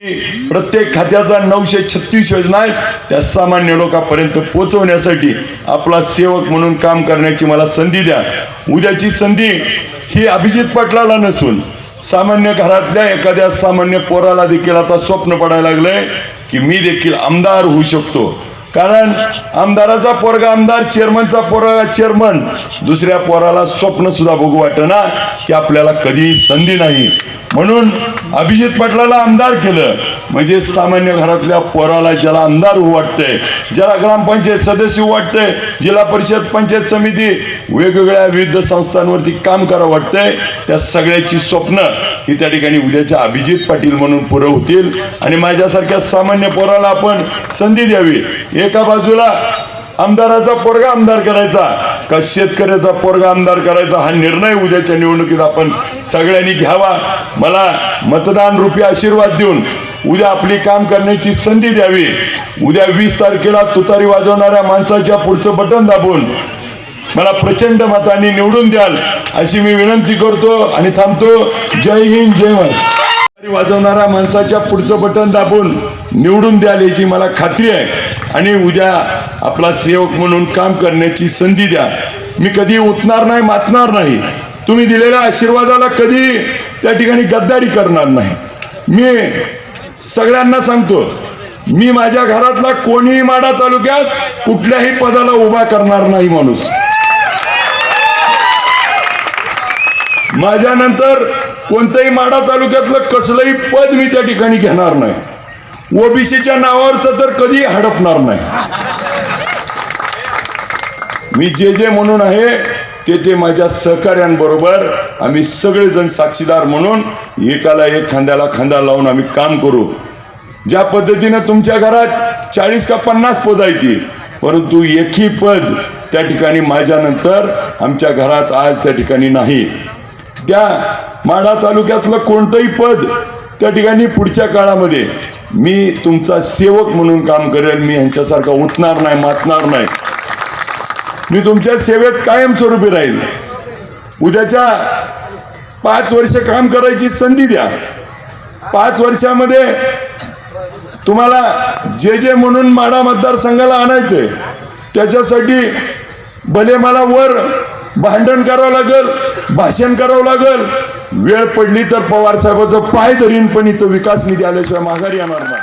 प्रत्येक खात्याचा नऊशे छत्तीस योजना आहेत त्या सामान्य लोकांपर्यंत पोहोचवण्यासाठी आपला सेवक म्हणून काम करण्याची मला संधी द्या. उद्याची संधी ही अभिजित पाटलाला नसून सामान्य घरातल्या एखाद्या सामान्य पोराला देखील आता स्वप्न पडायला लागलंय की मी देखील आमदार होऊ शकतो. कारण आमदाराचा पोरगा आमदार चेअरमनचा पोरगा चेअरमन दुसऱ्या पोराला स्वप्न सुद्धा बघू वाटेना की आपल्याला कधी संधी नाही. म्हणून अभिजित पाटलाला आमदार केलं. म्हणजे सामान्य घरातल्या पोराला ज्याला आमदार होऊ वाटतंय ज्याला ग्रामपंचायत सदस्य वाटतंय जिल्हा परिषद पंचायत समिती वेगवेगळ्या विविध संस्थांवरती काम करावं वाटतंय त्या सगळ्याची स्वप्न ही त्या ठिकाणी उद्याच्या अभिजित पाटील म्हणून पुरं होतील. आणि माझ्यासारख्या सामान्य पोराला आपण संधी द्यावी. एका बाजूला आमदाराचा पोरगा आमदार करायचा. का शेतकऱ्याचा पोरगा आमदार करायचा हा निर्णय उद्याच्या निवडणुकीत आपण सगळ्यांनी घ्यावा. मला मतदान रूपी आशीर्वाद देऊन उद्या आपली काम करण्याची संधी द्यावी. उद्या वीस तारखेला तुतारी वाजवणाऱ्या माणसाच्या पुढचं बटन दाबून मला प्रचंड मतांनी निवडून द्याल अशी मी विनंती करतो आणि थांबतो. जय हिंद जय महाराज तुतारी वाजवणाऱ्या माणसाच्या पुढचं बटन दाबून निवडून द्याल याची मला खात्री आहे. आणि उद्या आपला सेवक म्हणून काम करण्याची संधी द्या. मी कधी उठणार नाही मातणार नाही. तुम्ही दिलेल्या आशीर्वादाला कधी त्या ठिकाणी गद्दारी करणार नाही. मी सगळ्यांना सांगतो मी माझ्या घरातला कोणीही माडा तालुक्यात कुठल्याही पदाला उभा करणार नाही माणूस. माझ्यानंतर कोणत्याही माडा तालुक्यातलं कसलंही पद मी त्या ठिकाणी घेणार नाही. ओबीसीच्या नावावरच तर कधी हडपणार नाही. मी जे जे म्हणून आहे ते ते माझ्या सहकाऱ्यांबरोबर आम्ही सगळेजण साक्षीदार म्हणून एकाला एक खांद्याला खांदा लावून आम्ही काम करू. ज्या पद्धतीनं तुमच्या घरात चाळीस का पन्नास पद आहे परंतु एकही पद त्या ठिकाणी माझ्यानंतर आमच्या घरात आज त्या ठिकाणी नाही. त्या माढा तालुक्यातलं कोणतंही पद त्या ठिकाणी पुढच्या काळामध्ये मी तुमचा सेवक म्हणून काम करेल मी यांच्यासारखा उठणार नाही मातणार नाही. मी तुमच्या सेवेत कायमस्वरूपी राहील. उद्याच्या पाच वर्ष काम करायची संधी द्या. पाच वर्षामध्ये तुम्हाला जे जे म्हणून माडा मतदारसंघाला आणायचंय त्याच्यासाठी भले मला वर भांडण करावं लागेल भाषण करावं लागेल वेळ पडली तर पवार साहेबाचं पाय धरीन पण इथं विकास निधी आल्याशिवाय माघारी येणार नाही.